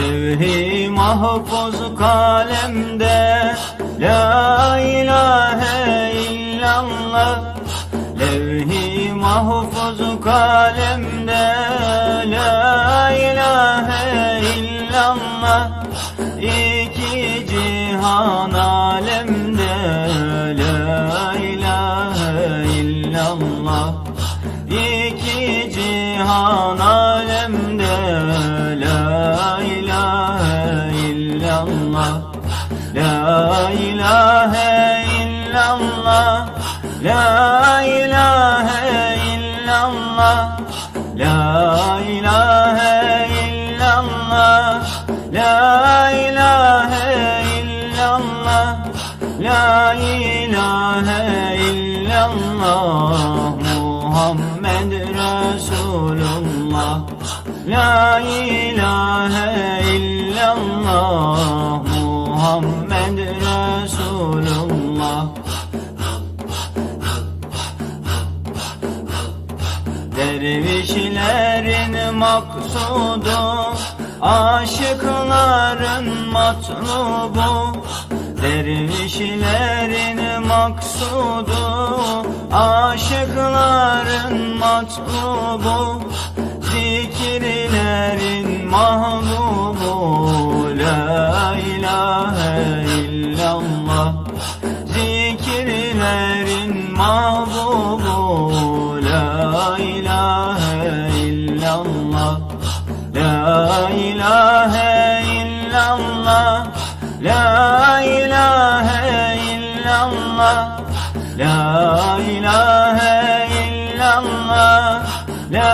Levh-i mahfuz kalemde La ilahe illallah. Levh-i mahfuz kalemde La ilahe illallah. İki cihan alemde La ilahe illallah. İki cihan alemde illallah La ilahe illallah. La ilahe illallah. La ilahe illallah. La ilahe illallah. La ilahe illallah. Muhammed Resulullah. La ilahe illallah Muhammed Resulullah. Dervişlerin maksudu Aşıkların matlubu. Dervişlerin maksudu Aşıkların matlubu. Zikirlerin ilahe illallah. Zikirlerin mahbubu La ilahe illallah. La ilahe illallah. La ilahe illallah. La ilahe illallah. La